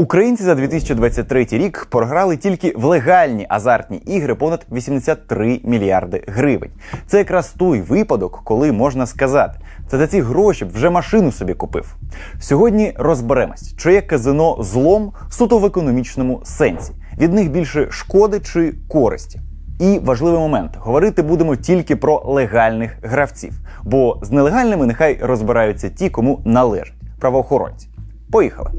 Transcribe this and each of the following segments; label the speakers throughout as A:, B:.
A: Українці за 2023 рік програли тільки в легальні азартні ігри понад 83 мільярди гривень. Це якраз той випадок, коли можна сказати, це за ці гроші б вже машину собі купив. Сьогодні розберемось, чи є казино злом суто в економічному сенсі. Від них більше шкоди чи користі. І важливий момент: говорити будемо тільки про легальних гравців, бо з нелегальними нехай розбираються ті, кому належать правоохоронці. Поїхали.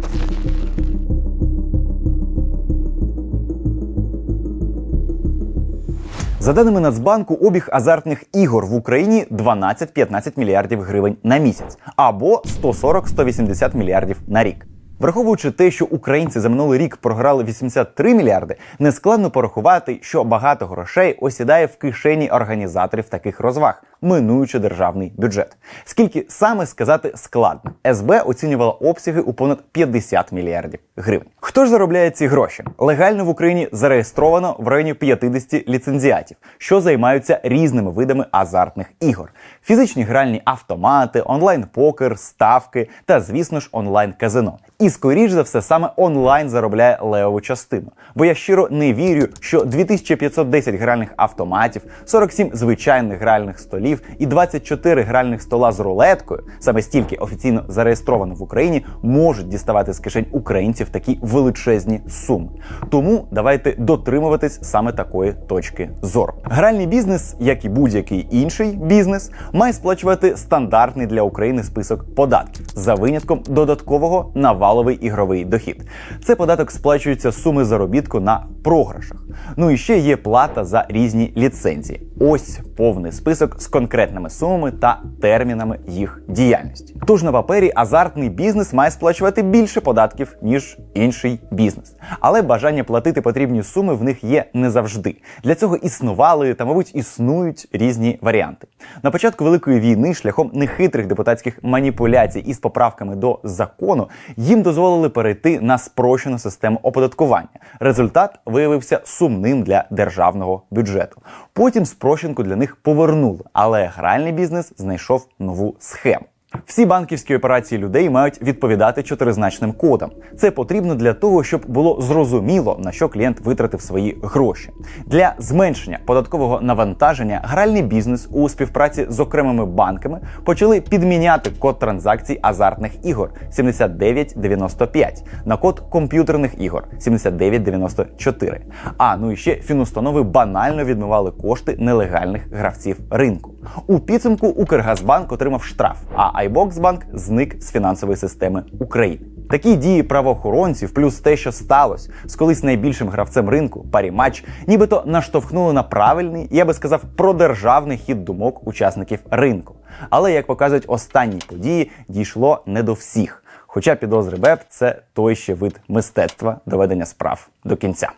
A: За даними Нацбанку, обіг азартних ігор в Україні 12-15 мільярдів гривень на місяць або 140-180 мільярдів на рік. Враховуючи те, що українці за минулий рік програли 83 мільярди, нескладно порахувати, що багато грошей осідає в кишені організаторів таких розваг, минуючи державний бюджет. Скільки саме сказати складно, СБ оцінювала обсяги у понад 50 мільярдів гривень. Хто ж заробляє ці гроші? Легально в Україні зареєстровано в районі 50 ліцензіатів, що займаються різними видами азартних ігор: фізичні гральні автомати, онлайн-покер, ставки та, звісно ж, онлайн-казино. І скоріш за все саме онлайн заробляє левову частину. Бо я щиро не вірю, що 2510 гральних автоматів, 47 звичайних гральних столів і 24 гральних стола з рулеткою, саме стільки офіційно зареєстровано в Україні, можуть діставати з кишень українців такі величезні суми. Тому давайте дотримуватись саме такої точки зору. Гральний бізнес, як і будь-який інший бізнес, має сплачувати стандартний для України список податків за винятком додаткового наваловий ігровий дохід. Це податок сплачується з суми заробітку на програшах. Ну і ще є плата за різні ліцензії. Ось повний список з конкретними сумами та термінами їх діяльності. Тож на папері азартний бізнес має сплачувати більше податків ніж інший бізнес. Але бажання платити потрібні суми в них є не завжди. Для цього існували та, мабуть, існують різні варіанти. На початку великої війни, шляхом нехитрих депутатських маніпуляцій із поправками до закону, їм дозволили перейти на спрощену систему оподаткування. Результат виявився сумним для державного бюджету. Потім спрощенку для них повернули, але гральний бізнес знайшов нову схему. Всі банківські операції людей мають відповідати чотиризначним кодам. Це потрібно для того, щоб було зрозуміло, на що клієнт витратив свої гроші. Для зменшення податкового навантаження гральний бізнес у співпраці з окремими банками почали підміняти код транзакцій азартних ігор 7995 на код комп'ютерних ігор 7994. А ну і ще фінустанови банально відмивали кошти нелегальних гравців ринку. У підсумку Укргазбанк отримав штраф. а Айбоксбанк зник з фінансової системи України. Такі дії правоохоронців, плюс те, що сталося з колись найбільшим гравцем ринку, парімач, нібито наштовхнули на правильний, я би сказав, продержавний хід думок учасників ринку. Але як показують останні події, дійшло не до всіх. Хоча підозри БЕП це той ще вид мистецтва доведення справ до кінця.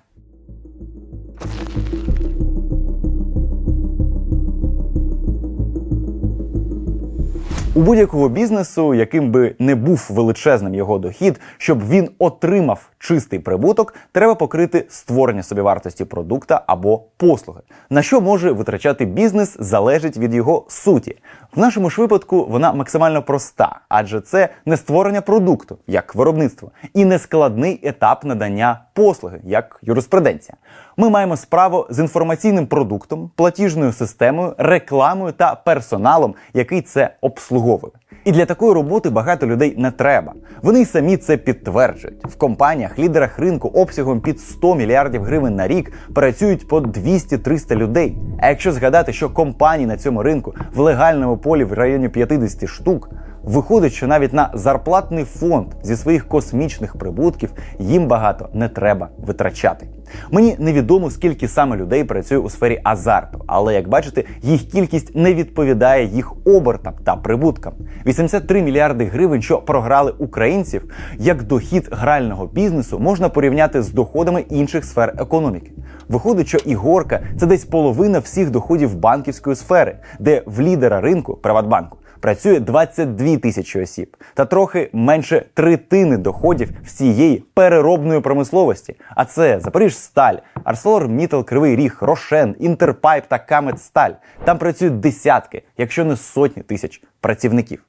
A: У будь-якого бізнесу, яким би не був величезним його дохід, щоб він отримав чистий прибуток, треба покрити створення собівартості продукта або послуги. На що може витрачати бізнес, залежить від його суті. В нашому ж випадку вона максимально проста, адже це не створення продукту як виробництво, і не складний етап надання послуги як юриспруденція. Ми маємо справу з інформаційним продуктом, платіжною системою, рекламою та персоналом, який це обслуговує. І для такої роботи багато людей не треба. Вони й самі це підтверджують. В компаніях, лідерах ринку обсягом під 100 мільярдів гривень на рік працюють по 200-300 людей. А якщо згадати, що компаній на цьому ринку в легальному полі в районі 50 штук, виходить, що навіть на зарплатний фонд зі своїх космічних прибутків їм багато не треба витрачати. Мені невідомо скільки саме людей працює у сфері азарту, але як бачите, їх кількість не відповідає їх обертам та прибуткам. 83 мільярди гривень, що програли українців, як дохід грального бізнесу можна порівняти з доходами інших сфер економіки. Виходить, що ігорка це десь половина всіх доходів банківської сфери, де в лідера ринку Приватбанку працює 22 тисячі осіб та трохи менше третини доходів всієї переробної промисловості. А це Запоріжсталь, ArcelorMittal, Кривий Ріг, Рошен, Інтерпайп та Каметсталь. Там працюють десятки, якщо не сотні тисяч працівників.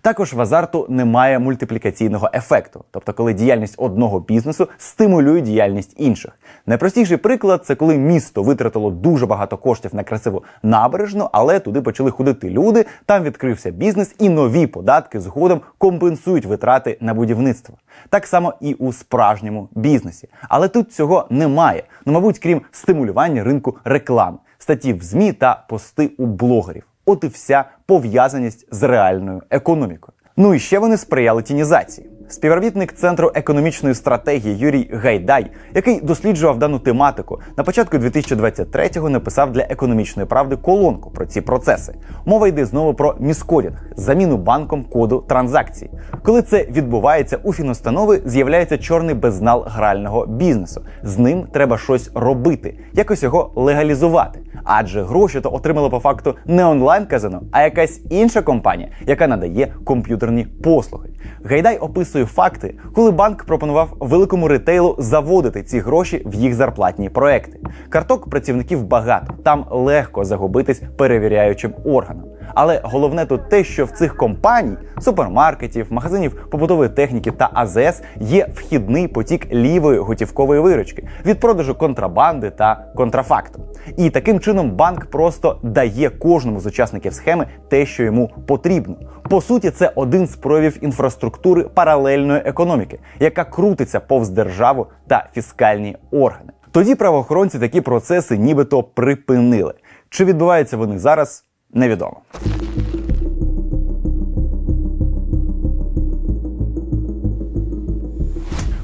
A: Також в азарту немає мультиплікаційного ефекту, тобто коли діяльність одного бізнесу стимулює діяльність інших. Найпростіший приклад це коли місто витратило дуже багато коштів на красиву набережну, але туди почали ходити люди, там відкрився бізнес, і нові податки згодом компенсують витрати на будівництво. Так само і у справжньому бізнесі. Але тут цього немає. Ну, мабуть, крім стимулювання ринку реклами, статті в ЗМІ та пости у блогерів. От і вся пов'язаність з реальною економікою. Ну і ще вони сприяли тінізації. Співробітник центру економічної стратегії Юрій Гайдай, який досліджував дану тематику, на початку 2023-го написав для економічної правди колонку про ці процеси. Мова йде знову про міскодінг, заміну банком коду транзакцій. Коли це відбувається у фінустанови, з'являється чорний безнал грального бізнесу. З ним треба щось робити, якось його легалізувати. Адже гроші то отримали по факту не онлайн-казино, а якась інша компанія, яка надає комп'ютерні послуги. Гайдай описує факти, коли банк пропонував великому ретейлу заводити ці гроші в їх зарплатні проекти. Карток працівників багато, там легко загубитись перевіряючим органам. Але головне тут те, що в цих компаній, супермаркетів, магазинів побутової техніки та АЗС є вхідний потік лівої готівкової виручки від продажу контрабанди та контрафакту. І таким чином банк просто дає кожному з учасників схеми те, що йому потрібно. По суті, це один з проявів інфраструктури паралельної економіки, яка крутиться повз державу та фіскальні органи. Тоді правоохоронці такі процеси нібито припинили. Чи відбуваються вони зараз, невідомо.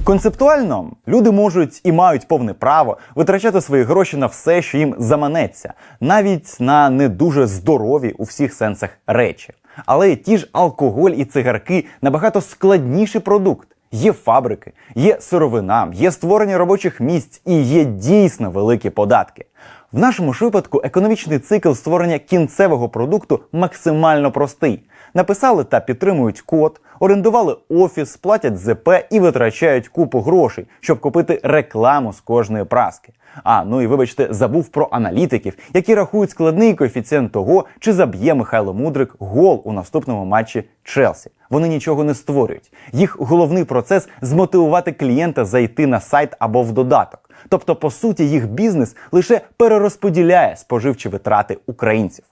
A: Концептуально люди можуть і мають повне право витрачати свої гроші на все, що їм заманеться, навіть на не дуже здорові у всіх сенсах речі. Але ті ж алкоголь і цигарки набагато складніший продукт. Є фабрики, є сировина, є створення робочих місць і є дійсно великі податки. В нашому ж випадку економічний цикл створення кінцевого продукту максимально простий. Написали та підтримують код, орендували офіс, платять ЗП і витрачають купу грошей, щоб купити рекламу з кожної праски. А ну і вибачте, забув про аналітиків, які рахують складний коефіцієнт того, чи заб'є Михайло Мудрик гол у наступному матчі Челсі. Вони нічого не створюють. Їх головний процес змотивувати клієнта зайти на сайт або в додаток. Тобто, по суті, їх бізнес лише перерозподіляє споживчі витрати українців.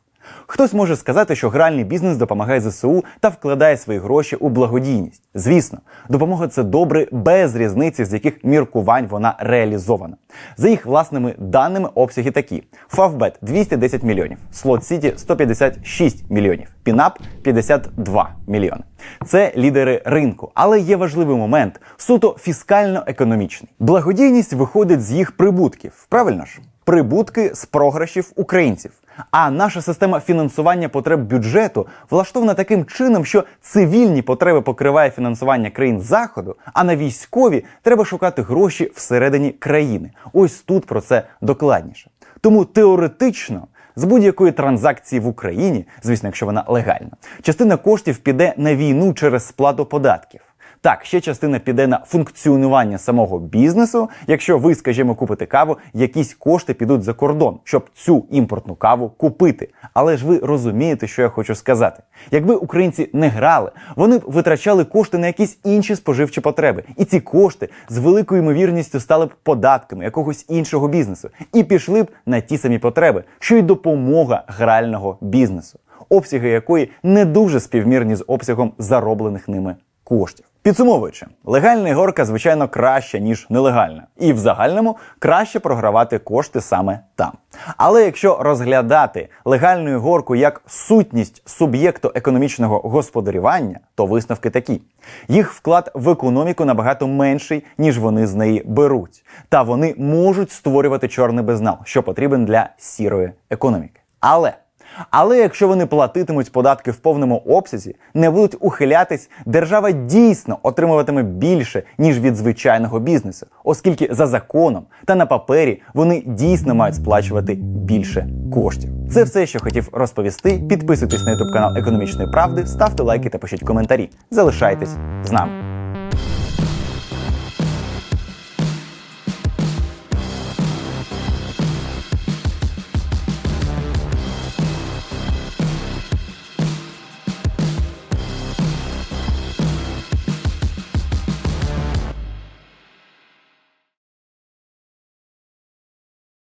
A: Хтось може сказати, що гральний бізнес допомагає ЗСУ та вкладає свої гроші у благодійність. Звісно, допомога це добре без різниці, з яких міркувань вона реалізована. За їх власними даними, обсяги такі: Favbet 210 мільйонів, Slot City 156 мільйонів, Пінап 52 мільйони. Це лідери ринку, але є важливий момент суто фіскально-економічний. Благодійність виходить з їх прибутків, правильно ж? Прибутки з програшів українців. А наша система фінансування потреб бюджету влаштована таким чином, що цивільні потреби покриває фінансування країн заходу, а на військові треба шукати гроші всередині країни. Ось тут про це докладніше. Тому теоретично. З будь-якої транзакції в Україні, звісно, якщо вона легальна, частина коштів піде на війну через сплату податків. Так, ще частина піде на функціонування самого бізнесу. Якщо ви, скажімо, купите каву, якісь кошти підуть за кордон, щоб цю імпортну каву купити. Але ж ви розумієте, що я хочу сказати. Якби українці не грали, вони б витрачали кошти на якісь інші споживчі потреби. І ці кошти з великою ймовірністю стали б податками якогось іншого бізнесу і пішли б на ті самі потреби, що й допомога грального бізнесу, обсяги якої не дуже співмірні з обсягом зароблених ними коштів. Підсумовуючи, легальна ігорка, звичайно, краща, ніж нелегальна, і в загальному краще програвати кошти саме там. Але якщо розглядати легальну ігорку як сутність суб'єкту економічного господарювання, то висновки такі: їх вклад в економіку набагато менший, ніж вони з неї беруть, та вони можуть створювати чорний безнал, що потрібен для сірої економіки. Але але якщо вони платитимуть податки в повному обсязі, не будуть ухилятись, держава дійсно отримуватиме більше ніж від звичайного бізнесу, оскільки за законом та на папері вони дійсно мають сплачувати більше коштів. Це все, що хотів розповісти. Підписуйтесь на ютуб канал Економічної правди, ставте лайки та пишіть коментарі. Залишайтесь з нами.